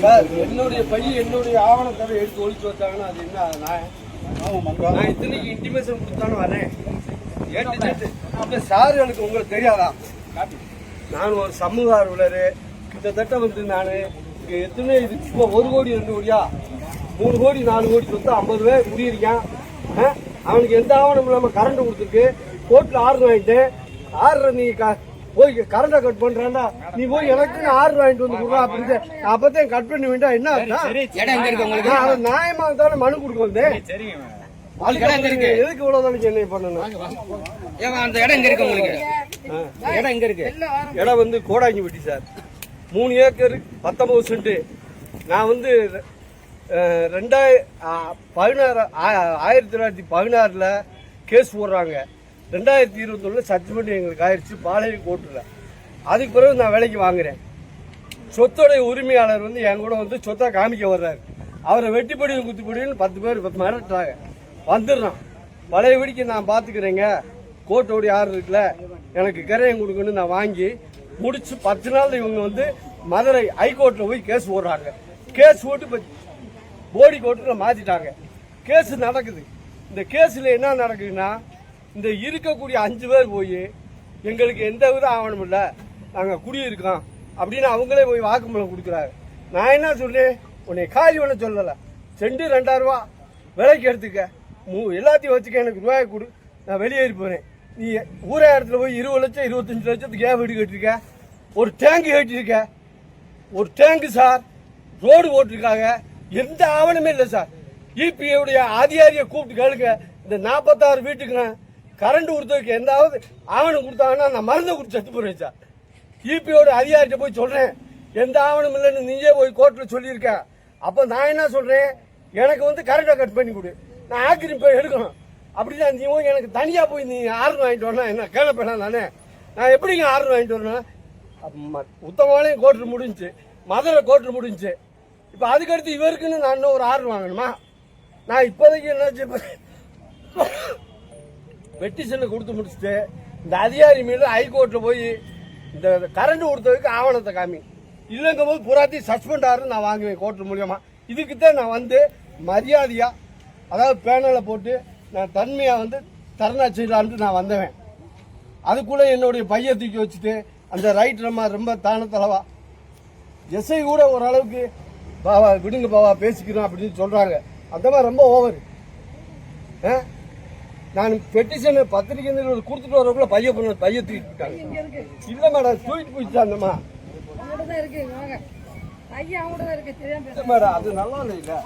Sir என்னுடைய பையன் என்னுடைய ஆவணத்தை எடுத்து ஒழிச்சு வச்சாங்கன்னா அது என்ன நான் நான் இத்தனைக்கு இன்டிமேஷன் கொடுத்தாலும் வரேன். ஏட்டு சேட்டு சார் எனக்கு உங்களுக்கு தெரியாதா? நான் ஒரு சமூக ஆர்வலர். கிட்டத்தட்ட வந்து நான் எத்தனை இது? இப்போ ஒரு கோடி ரெண்டு கோடியா? மூணு கோடி நாலு கோடி சொத்து ஐம்பது பேர் முடியிருக்கேன் அவனுக்கு எந்த ஆவணம் இல்லாமல் கரண்ட் கொடுத்துருக்கு. கோர்ட்டில் ஆர்டர் வாங்கிட்டேன். ஆர்டர் நீங்கள் க- போய் கரண்ட கட் பண்றான்டா நீ போய் எனக்கு ஆர்டர் வாங்கிட்டு வந்து கொடுறா அப்படின்னு அப்பதான் கட் பண்ணி வேண்டாம் என்ன அவன் நியாயமா தானே மனு கொடுக்க வந்தேன். எதுக்கு இவ்வளவு என்ன பண்ணணும்? அந்த இடம் எங்க இருக்கு உங்களுக்கு? இடம் எங்க இருக்கு? இடம் வந்து கோடாங்கி வெட்டி சார். மூணு ஏக்கர் பத்தொன்பது சென்ட் நான் வந்து அஹ், ரெண்டாயிர அஹ், பதினாறு ஆ- ஆயிரத்தி தொள்ளாயிரத்தி பதினாறில் கேஸ் போடுறாங்க. ரெண்டாயிரத்தி இருபத்தொன்னில் சர்டிஃபிகேட் எங்களுக்கு ஆயிடுச்சு. பாளையம் கோர்ட்டில் அதுக்கு பிறகு நான் வேலைக்கு வாங்குறேன். சொத்தோடைய உரிமையாளர் வந்து என் கூட வந்து சொத்தை காமிக்க வர்றாரு. அவரை வெட்டிப்படி குத்திப்படின்னு பத்து பேர் பத்து மிரட்டுறாங்க வந்துடுறான். பழையபடிக்கு நான் பார்த்துக்கிறேங்க கோர்ட்டோடைய ஆர்டர் இருக்குல்ல. எனக்கு கரையம் கொடுக்கணும்னு நான் வாங்கி முடிச்சு பத்து நாள் இவங்க வந்து மதுரை ஹைகோர்ட்டில் போய் கேஸ் போடுறாங்க. கேஸ் போட்டு இப்போ போடி கோர்ட்டில் மாற்றிட்டாங்க கேஸ் நடக்குது. இந்த கேஸில் என்ன நடக்குதுன்னா இந்த இருக்கக்கூடிய அஞ்சு பேர் போய் எங்களுக்கு எந்த வித ஆவணம் இல்லை. நாங்கள் குடியிருக்கோம். அப்படின்னு அவங்களே போய் வாக்குமூலம் கொடுக்குறாங்க நான் என்ன சொல்றேன் உன்னை காலி ஒன்று சொல்லலை. செண்டு ரெண்டாயிரம் ரூபா விலைக்கு எடுத்துக்க. மூ எல்லாத்தையும் வச்சுக்க எனக்கு ரூபாய் கொடு. நான் வெளியேறி போகிறேன் நீ ஊரே இடத்துல போய் இருபது லட்சம் இருபத்தஞ்சு லட்சத்துக்கு ஏன் வீடு கட்டிருக்க ஒரு டேங்கு கட்டியிருக்க. ஒரு டேங்கு சார் ரோடு போட்டிருக்காங்க. எந்த ஆவணமே இல்லை சார். இபிஐடைய அதிகாரியை கூப்பிட்டு கேளுங்க. இந்த நாற்பத்தாறு வீட்டுக்கு நான் கரண்ட் கொடுத்ததுக்கு எந்தாவது ஆவணம் கொடுத்தாங்கன்னா நான் மருந்தை கொடுத்து செத்து போறேன் சார். இபிஐயோட அதிகாரிட்ட போய் சொல்கிறேன் எந்த ஆவணம் இல்லைன்னு நீயே போய் கோர்ட்டில் சொல்லியிருக்கேன் அப்போ நான் என்ன சொல்கிறேன் எனக்கு வந்து கரண்டை கட் பண்ணி கொடு. நான் ஆக்கிரி போய் எடுக்கணும். அப்படிதான் நீ எனக்கு தனியாக போய் நீ ஆர்டர் வாங்கிட்டு வரணும். என்ன கேளப்பேனா நானே. நான் எப்படிங்க ஆர்டர் வாங்கிட்டு வரணும்? உத்தமாலையும் கோர்ட்டில் முடிஞ்சு மதுரை கோர்ட்டில் முடிஞ்சு. இப்போ அதுக்கடுத்து இவருக்குன்னு நான் இன்னும் ஒரு ஆர்டர் வாங்கணுமா? நான் இப்போதைக்கு என்ன பெட்டிஷனை கொடுத்து முடிச்சுட்டு இந்த அதிகாரி மீது ஹைகோர்ட்டில் போய் இந்த கரண்ட் கொடுத்ததுக்கு ஆவணத்தை காமி. இல்லைங்கும் போது புறாத்தையும் சஸ்பெண்ட் ஆறு நான் வாங்குவேன் கோர்ட்டு மூலியமாக இதுக்கு தான் நான் வந்து மரியாதையாக அதாவது பேனலை போட்டு நான் தன்மையாக வந்து தரணா செய்யலான்ட்டு நான் வந்தவேன். அதுக்குள்ளே என்னுடைய பைய தூக்கி வச்சுட்டு அந்த ரைட் நம்ம ரொம்ப தான தளவா எஸ்ஐ கூட ஓரளவுக்கு பாவா விடுங்க பாவா பேசிக்கிறோம் அப்படின்னு சொல்கிறாங்க அந்த மாதிரி ரொம்ப ஓவர் ஆ? நான் பெட்டிஷன் பத்திரிக்கை கொடுத்துட்டு வரக்குள்ள பைய பண்ண பைய தூக்கிட்டாங்க இல்ல மேடம் தூக்கிட்டு போயிடுச்சு அந்தம்மா மேடம் அது நல்லா இல்லை.